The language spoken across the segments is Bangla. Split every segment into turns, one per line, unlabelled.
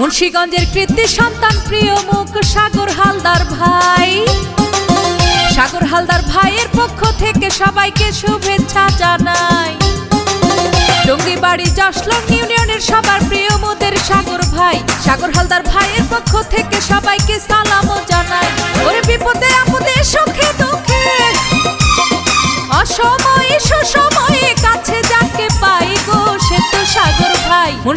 মুন্সিগঞ্জের কৃতি সন্তান প্রিয় মুখ, সাগর হালদার ভাই। সাগর হালদার ভাইয়ের পক্ষ থেকে সবাইকে শুভেচ্ছা জানাই। টঙ্গিবাড়ি জশলং ইউনিয়নের সবার প্রিয় মোদের সাগর ভাই। সাগর হালদার ভাইয়ের পক্ষ থেকে সবাইকে সালামও জানাই। ওরে বিপদে আপদে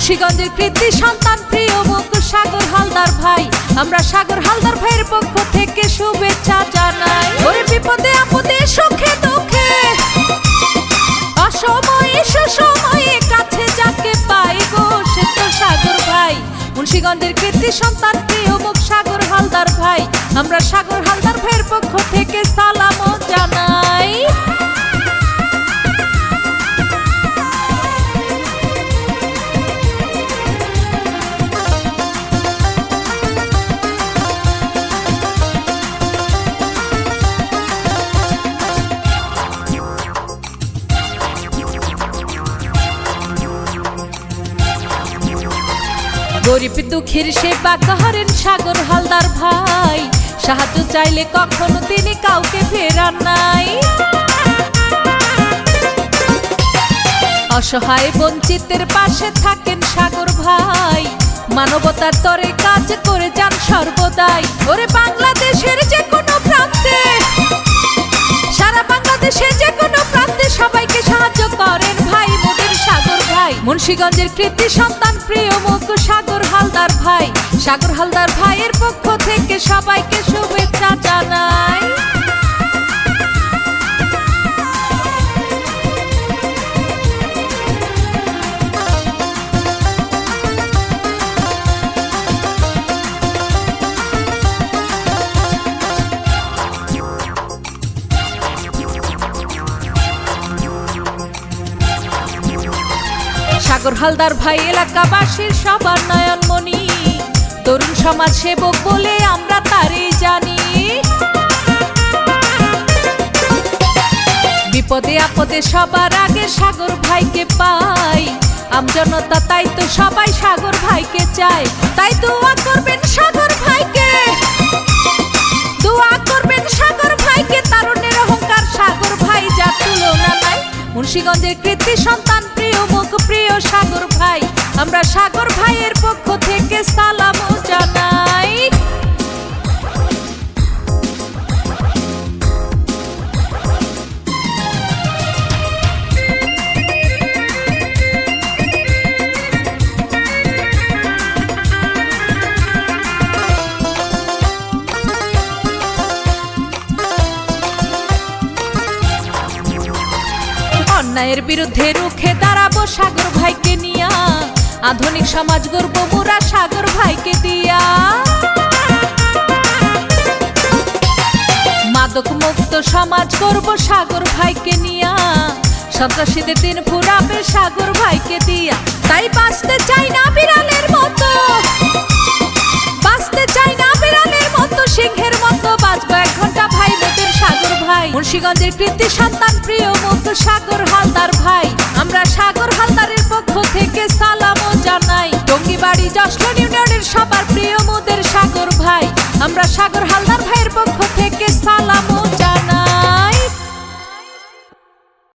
মুন্সিগঞ্জের কৃতি সন্তান, প্রিয় মুখ সাগর হালদার ভাই। আমরা সাগর হালদার ভাইয়ের পক্ষ থেকে শুভেচ্ছা জানাই। ওরে বিপদে, আপদে, সুখে, দুঃখে। অসময়ে, সুসময়ে কাছে যাকে পাই গো সে তো সাগর ভাই। মুন্সিগঞ্জের কৃতি সন্তান, প্রিয় মুখ সাগর হালদার ভাই। আমরা সাগর হালদার ভাইয়ের পক্ষ থেকে সালামও জানাই। গরিব দুঃখের সেবা করেন সাগর হালদার ভাই। সাহায্য চাইলে কখনো তিনি কাউকে ফেরান নাই। অসহায় বঞ্চিতের পাশে থাকেন সাগর ভাই। মানবতার তরে কাজ করে যান সর্বদাই। ওরে বাংলাদেশের যে মুন্সিগঞ্জের কৃতি সন্তান প্রিয় মুখ সাগর হালদার ভাই। সাগর হালদার ভাইয়ের পক্ষ থেকে সবাইকে শুভেচ্ছা জানাই। সাগর, হালদার ভাই, এলাকাবাসীর সবার নয়নমণি। তরুণ সমাজ সেবক বলে আমরা তারই জানি। বিপদে আপদে সবার আগে সাগর ভাইকে পাই। আমজনতা তাই তো সবাই সাগর ভাইকে চায়। তাই দোয়া করবেন সাগর ভাইকে। দোয়া করবেন সাগর ভাইকে তারুণের অহংকার সাগর ভাই যা তুলনা নাই। মুন্সিগঞ্জের কৃতি সন্তান মুখ প্রিয় সাগর ভাই আমরা সাগর ভাইয়ের পক্ষ থেকে সালাম জানাই। অন্যায়ের বিরুদ্ধে রুখে দাঁড়াবো সাগর ভাইকে নিয়া। আধুনিক সমাজ গর্ব মোরা সাগর ভাইকে দিয়া। মাদক মুক্ত সমাজ করব সাগর ভাইকে নিয়া। সন্ত্রাসীদের দিন ফুরাবে সাগর ভাইকে দিয়া। তাই বাঁচতে চাই না বিড়ালের মতো। বাঁচতে চাই না বিড়ালের মতো, সিংহের মতো। বাঁচবো এক ঘণ্টা ভাই মোদের সাগর ভাই। মুন্সিগঞ্জের কৃতি সন্তান প্রিয় মুখ সাগর হালদার ভাই। আমরা সাগর হালদারের পক্ষ থেকে সালামও জানাই। টঙ্গিবাড়ি জশলন ইউনিয়নের সবার প্রিয় মোদের সাগর ভাই। আমরা সাগর হালদার